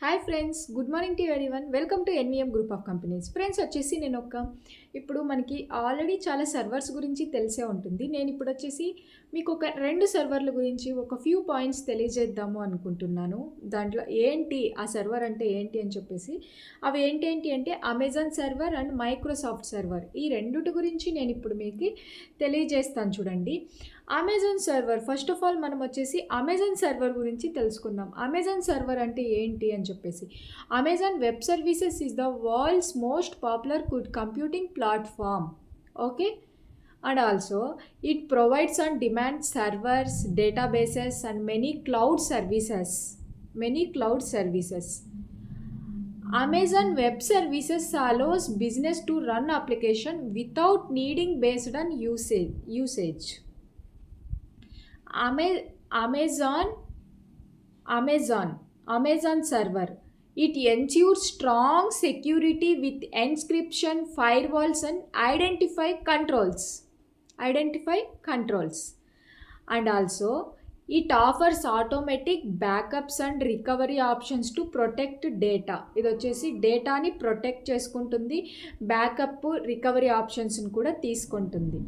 Hi friends good morning to every one welcome to NVM group of companies friends వచ్చేసి నేను ఒక ఇప్పుడు మనకి ఆల్రెడీ చాలా సర్వర్స్ గురించి తెలిసే ఉంటుంది. నేను ఇప్పుడు వచ్చేసి మీకు ఒక రెండు సర్వర్ల గురించి ఒక ఫ్యూ పాయింట్స్ తెలియజేద్దాము అనుకుంటున్నాను. దాంట్లో ఏంటి ఆ సర్వర్ అంటే ఏంటి అని చెప్పేసి. అవి ఏంటి ఏంటి అంటే Amazon server and Microsoft server ఈ రెండుటి గురించి నేను ఇప్పుడు మీకు తెలియజేస్తాను చూడండి. Amazon server first of all మనం వచ్చేసి అమెజాన్ సర్వర్ గురించి తెలుసుకుందాం. అమెజాన్ సర్వర్ అంటే ఏంటి అని చెప్పేసి. Amazon web services is the world's most popular cloud computing platform okay and also it provides on demand servers databases and many cloud services many cloud services Amazon web services allows business to run application without needing based on usage usage అమె Amazon Amazon Amazon server it ensure strong security with encryption firewalls and identify controls identify controls and also it offers automatic backups and recovery options to protect data ఇది వచ్చేసి డేటాని protect చేసుకుంటుంది backup recovery ఆప్షన్స్ని కూడా తీసుకుంటుంది.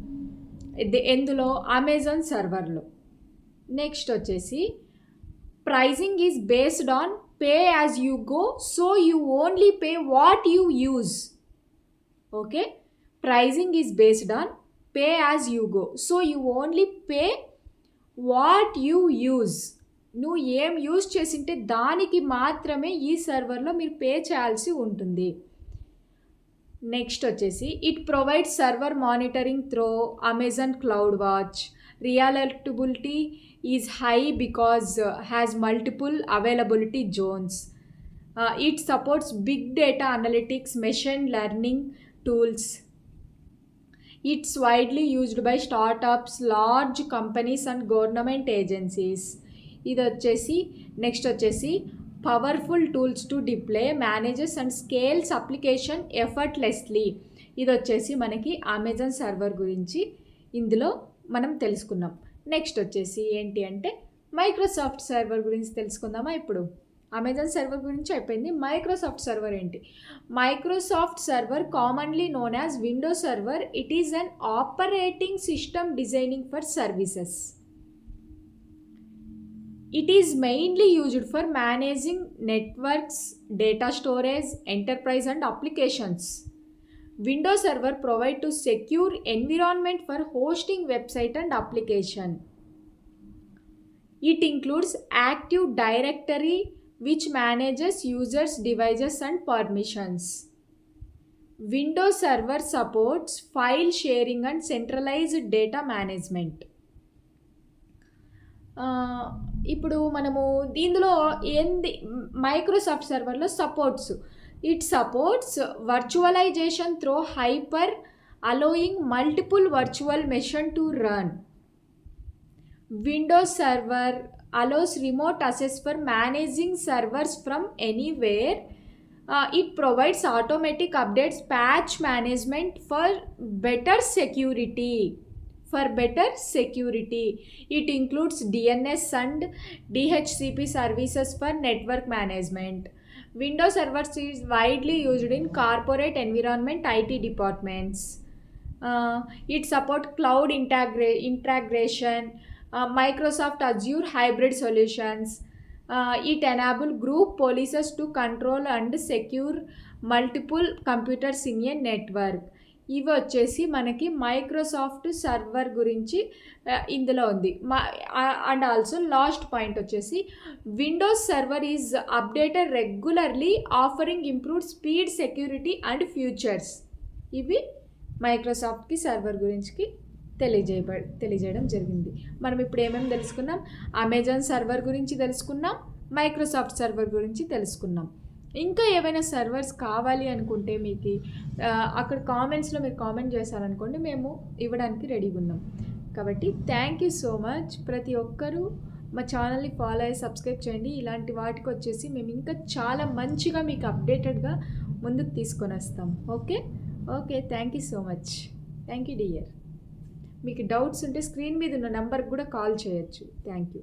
ఇది ఎందులో? Amazon సర్వర్లో next వచ్చేసి pricing is based on pay as you go so you only pay what you use okay pricing is based on pay as you go so you only pay what you use నువ్వు ఏం use చేసింటే దానికి మాత్రమే ఈ సర్వర్లో మీరు pay చేయాల్సి ఉంటుంది. Next వచ్చేసి it provide server monitoring through Amazon cloud watch reliability is high because has multiple availability zones it supports big data analytics machine learning tools it's widely used by startups large companies and government agencies ఇది వచ్చేసి next వచ్చేసి powerful tools to deploy managers and scales application effortlessly ఇది వచ్చేసి మనకి Amazon server గురించి ఇందులో మనం తెలుసుకున్నాం. నెక్స్ట్ వచ్చేసి ఏంటి అంటే మైక్రోసాఫ్ట్ సర్వర్ గురించి తెలుసుకుందామా ఇప్పుడు? అమెజాన్ సర్వర్ గురించి అయిపోయింది. మైక్రోసాఫ్ట్ సర్వర్ ఏంటి? Microsoft server commonly known as window server it is an operating system designing for services it is mainly used for managing networks data storage enterprise and applications window server provide to secure environment for hosting website and application it includes active directory which manages users devices and permissions window server supports file sharing and centralized data management ఇప్పుడు మనము దీనిలో ఏంది Microsoft సర్వర్లో supports It supports virtualization through hyper allowing multiple virtual machine to run. Windows Server allows remote access for managing servers from anywhere. Uh, it provides automatic updates, patch management for better security. For better security, it includes DNS and DHCP services for network management. Windows servers is widely used in corporate environment IT departments. Uh, it support cloud integra- integration, uh, Microsoft Azure hybrid solutions. Uh, it enable group policies to control and secure multiple computers in a network. ఇవి వచ్చేసి మనకి Microsoft server గురించి ఇందులో ఉంది. And also last point వచ్చేసి Windows server is updated regularly offering improve speed security and features. ఇవి మైక్రోసాఫ్ట్కి server గురించి తెలియజేయబ తెలియజేయడం జరిగింది. మనం ఇప్పుడు ఏమేమి తెలుసుకున్నాం? అమెజాన్ సర్వర్ గురించి తెలుసుకున్నాం మైక్రోసాఫ్ట్ సర్వర్ గురించి తెలుసుకున్నాం. ఇంకా ఏవైనా సర్వర్స్ కావాలి అనుకుంటే మీకు అక్కడ కామెంట్స్లో మీరు కామెంట్ చేశారనుకోండి మేము ఇవ్వడానికి రెడీగా ఉన్నాం కాబట్టి థ్యాంక్ యూ సో మచ్ ప్రతి ఒక్కరూ మా ఛానల్ని ఫాలో అయ్యి సబ్స్క్రైబ్ చేయండి. ఇలాంటి వాటికి వచ్చేసి మేము ఇంకా చాలా మంచిగా మీకు అప్డేటెడ్గా ముందుకు తీసుకొని వస్తాం. Okay? Okay thank you so much thank you dear మీకు డౌట్స్ ఉంటే స్క్రీన్ మీద ఉన్న నెంబర్కి కూడా కాల్ చేయొచ్చు. Thank you